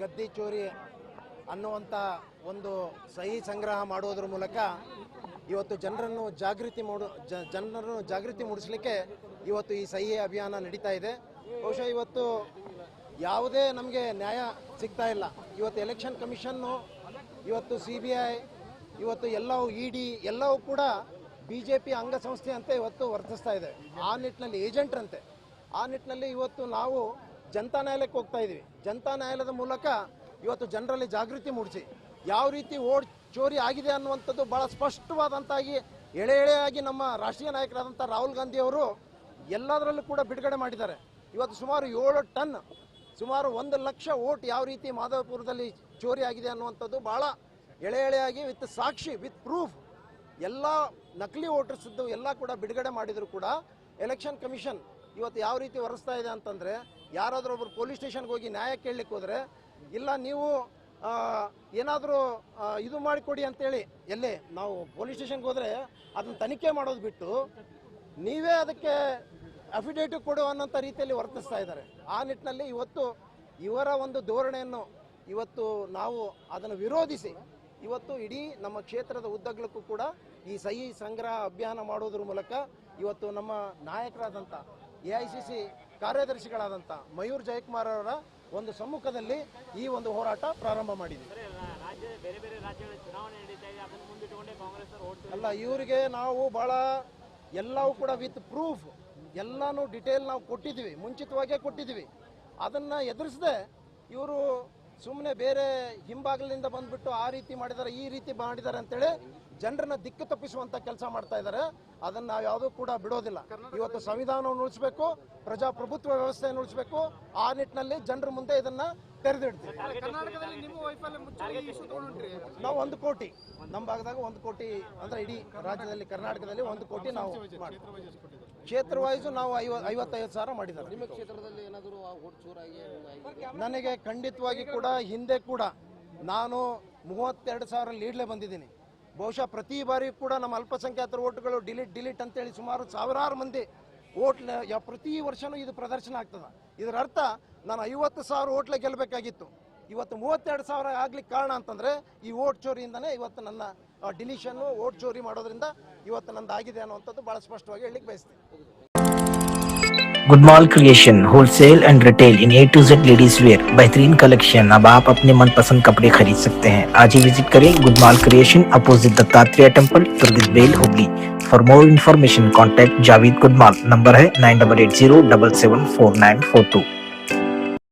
ಗದ್ದಿ ಚೋರಿ ಅನ್ನುವಂಥ ಒಂದು ಸಹಿ ಸಂಗ್ರಹ ಮಾಡುವುದರ ಮೂಲಕ ಇವತ್ತು ಜನರನ್ನು ಜಾಗೃತಿ ಮೂಡ ಜನರನ್ನು ಜಾಗೃತಿ ಮೂಡಿಸಲಿಕ್ಕೆ ಇವತ್ತು ಈ ಸಹಿ ಅಭಿಯಾನ ನಡೀತಾ ಇದೆ. ಬಹುಶಃ ಇವತ್ತು ಯಾವುದೇ ನಮಗೆ ನ್ಯಾಯ ಸಿಗ್ತಾ ಇಲ್ಲ. ಇವತ್ತು ಎಲೆಕ್ಷನ್ ಕಮಿಷನ್ನು, ಇವತ್ತು ಸಿ ಬಿ ಐ, ಇವತ್ತು ಎಲ್ಲವೂ ಇ ಡಿ ಎಲ್ಲವೂ ಕೂಡ ಬಿ ಜೆ ಪಿ ಅಂಗಸಂಸ್ಥೆ ಅಂತ ಇವತ್ತು ವರ್ತಿಸ್ತಾ ಇದೆ. ಆ ನಿಟ್ಟಿನಲ್ಲಿ ಏಜೆಂಟ್ರಂತೆ. ಆ ನಿಟ್ಟಿನಲ್ಲಿ ಇವತ್ತು ನಾವು ಜನತಾ ನ್ಯಾಯಾಲಯಕ್ಕೆ ಹೋಗ್ತಾ ಇದ್ದೀವಿ ಜನತಾ ನ್ಯಾಯಾಲಯದ ಮೂಲಕ ಇವತ್ತು ಜನರಲ್ಲಿ ಜಾಗೃತಿ ಮೂಡಿಸಿ. ಯಾವ ರೀತಿ ಓಟ್ ಚೋರಿ ಆಗಿದೆ ಅನ್ನುವಂಥದ್ದು ಭಾಳ ಸ್ಪಷ್ಟವಾದಂತಾಗಿ, ಎಳೆ ಎಳೆಯಾಗಿ ನಮ್ಮ ರಾಷ್ಟ್ರೀಯ ನಾಯಕರಾದಂಥ ರಾಹುಲ್ ಗಾಂಧಿ ಅವರು ಎಲ್ಲದರಲ್ಲೂ ಕೂಡ ಬಿಡುಗಡೆ ಮಾಡಿದ್ದಾರೆ. ಇವತ್ತು ಸುಮಾರು ಏಳು ಟನ್, ಸುಮಾರು ಒಂದು ಲಕ್ಷ ಓಟ್ ಯಾವ ರೀತಿ ಮಾಧವಪುರದಲ್ಲಿ ಚೋರಿ ಆಗಿದೆ ಅನ್ನುವಂಥದ್ದು ಭಾಳ ಎಳೆ ಎಳೆಯಾಗಿ ವಿತ್ ಸಾಕ್ಷಿ, ವಿತ್ ಪ್ರೂಫ್ ಎಲ್ಲ ನಕಲಿ ಓಟರ್ಸದ್ದು ಎಲ್ಲ ಕೂಡ ಬಿಡುಗಡೆ ಮಾಡಿದರೂ ಕೂಡ ಎಲೆಕ್ಷನ್ ಕಮಿಷನ್ ಇವತ್ತು ಯಾವ ರೀತಿ ವರ್ಸ್ತಾ ಇದೆ ಅಂತಂದರೆ, ಯಾರಾದರೂ ಒಬ್ರು ಪೊಲೀಸ್ ಸ್ಟೇಷನ್ಗೆ ಹೋಗಿ ನ್ಯಾಯ ಕೇಳಲಿಕ್ಕೆ ಹೋದರೆ, ಇಲ್ಲ ನೀವು ಏನಾದರೂ ಇದು ಮಾಡಿಕೊಡಿ ಅಂತೇಳಿ, ಎಲ್ಲಿ, ನಾವು ಪೊಲೀಸ್ ಸ್ಟೇಷನ್ಗೆ ಹೋದರೆ ಅದನ್ನ ತನಿಖೆ ಮಾಡೋದು ಬಿಟ್ಟು, ನೀವೇ ಅದಕ್ಕೆ ಅಫಿಡೇಟಿವ್ ಕೊಡು ಅನ್ನೋಂಥ ರೀತಿಯಲ್ಲಿ ವರ್ತಿಸ್ತಾ ಇದ್ದಾರೆ. ಆ ನಿಟ್ಟಿನಲ್ಲಿ ಇವತ್ತು ಇವರ ಒಂದು ಧೋರಣೆಯನ್ನು ಇವತ್ತು ನಾವು ಅದನ್ನು ವಿರೋಧಿಸಿ, ಇವತ್ತು ಇಡೀ ನಮ್ಮ ಕ್ಷೇತ್ರದ ಉದ್ದಗಲಕ್ಕೂ ಕೂಡ ಈ ಸಹಿ ಸಂಗ್ರಹ ಅಭಿಯಾನ ಮಾಡೋದ್ರ ಮೂಲಕ ಇವತ್ತು ನಮ್ಮ ನಾಯಕರಾದಂಥ ಎ ಐ ಸಿ ಸಿ ಕಾರ್ಯದರ್ಶಿಗಳಾದಂಥ ಮಯೂರ್ ಜಯಕುಮಾರ್ ಅವರ ಒಂದು ಸಮ್ಮುಖದಲ್ಲಿ ಈ ಒಂದು ಹೋರಾಟ ಪ್ರಾರಂಭ ಮಾಡಿದೆ. ಅಂದ್ರೆ ಬೇರೆ ಬೇರೆ ರಾಜ್ಯಗಳ ಚುನಾವಣೆ ನಡೀತಾ ಇದೆ ಅದನ್ನು ಮುಂದಿಟ್ಟುಕೊಂಡೇ ಕಾಂಗ್ರೆಸ್ ಅವರು ಅಲ್ಲ ಇವರಿಗೆ ನಾವು ಭಾಳ ಎಲ್ಲವೂ ಕೂಡ ವಿತ್ ಪ್ರೂಫ್ ಎಲ್ಲಾನು ಡಿಟೇಲ್ ನಾವು ಕೊಟ್ಟಿದ್ವಿ ಮುಂಚಿತವಾಗೇ ಕೊಟ್ಟಿದ್ವಿ ಅದನ್ನು ಎದುರಿಸದೆ ಇವರು ಸುಮ್ಮನೆ ಬೇರೆ ಹಿಂಬಾಗಿಲಿಂದ ಬಂದ್ಬಿಟ್ಟು ಆ ರೀತಿ ಮಾಡಿದ್ದಾರೆ ಈ ರೀತಿ ಮಾಡಿದ್ದಾರೆ ಅಂತೇಳಿ ಜನರನ್ನ ದಿಕ್ಕು ತಪ್ಪಿಸುವಂತ ಕೆಲಸ ಮಾಡ್ತಾ ಇದ್ದಾರೆ ಅದನ್ನ ನಾವು ಯಾವುದೂ ಕೂಡ ಬಿಡೋದಿಲ್ಲ. ಇವತ್ತು ಸಂವಿಧಾನವನ್ನು ಉಳಿಸ್ಬೇಕು ಪ್ರಜಾಪ್ರಭುತ್ವ ವ್ಯವಸ್ಥೆಯನ್ನು ಉಳಿಸ್ಬೇಕು ಆ ನಿಟ್ಟಿನಲ್ಲಿ ಜನರ ಮುಂದೆ ಇದನ್ನ ತೆರೆದಿಡ್ತೀವಿ. ನಾವು ಒಂದು ಕೋಟಿ ನಮ್ಮ ಭಾಗದಾಗ ಒಂದು ಕೋಟಿ ಅಂದ್ರೆ ಇಡೀ ರಾಜ್ಯದಲ್ಲಿ ಕರ್ನಾಟಕದಲ್ಲಿ ಒಂದು ಕೋಟಿ ನಾವು ಮಾಡಿ ಕ್ಷೇತ್ರ ವೈಸು ನಾವು ಐವ ಐವತ್ತೈದು ಸಾವಿರ ಮಾಡಿದ್ದಾರೆ. ನಿಮ್ಮ ಕ್ಷೇತ್ರದಲ್ಲಿ ಏನಾದರೂ ಚೂರಾಗಿ ನನಗೆ ಖಂಡಿತವಾಗಿ ಕೂಡ ಹಿಂದೆ ಕೂಡ ನಾನು ಮೂವತ್ತೆರಡು ಸಾವಿರ ಲೀಡ್ಲೆ ಬಂದಿದ್ದೀನಿ. ಬಹುಶಃ ಪ್ರತಿ ಬಾರಿ ಕೂಡ ನಮ್ಮ ಅಲ್ಪಸಂಖ್ಯಾತರ ಓಟ್ಗಳು ಡಿಲೀಟ್ ಡಿಲೀಟ್ ಅಂತೇಳಿ ಸುಮಾರು ಸಾವಿರಾರು ಮಂದಿ ಓಟ್ ಪ್ರತಿ ವರ್ಷನೂ ಇದು ಪ್ರದರ್ಶನ ಆಗ್ತದೆ. ಇದರ ಅರ್ಥ ನಾನು ಐವತ್ತು ಸಾವಿರ ಓಟ್ಲೆ ಗೆಲ್ಲಬೇಕಾಗಿತ್ತು ಇವತ್ತು ಮೂವತ್ತೆರಡು ಸಾವಿರ ಆಗ್ಲಿಕ್ಕೆ ಕಾರಣ ಅಂತಂದ್ರೆ ಈ ಓಟ್ ಚೋರಿಯಿಂದನೇ ಇವತ್ತು ನನ್ನ ಡಿಲಿಷನ್ನು ಓಟ್ ಚೋರಿ ಮಾಡೋದ್ರಿಂದ ಇವತ್ತು ನಂದು ಆಗಿದೆ ಅನ್ನುವಂಥದ್ದು ಭಾಳ ಸ್ಪಷ್ಟವಾಗಿ ಹೇಳಲಿಕ್ಕೆ ಬಯಸ್ತೀನಿ good mall creation wholesale and retail in A to Z ladies wear बेहतरीन कलेक्शन अब आप अपने मनपसंद कपड़े खरीद सकते हैं आज ही विजिट करें good mall creation opposite Dattatreya temple तुर्गित bell Hooghly for more information contact Javed good mall number है nine double eight zero double seven four nine four two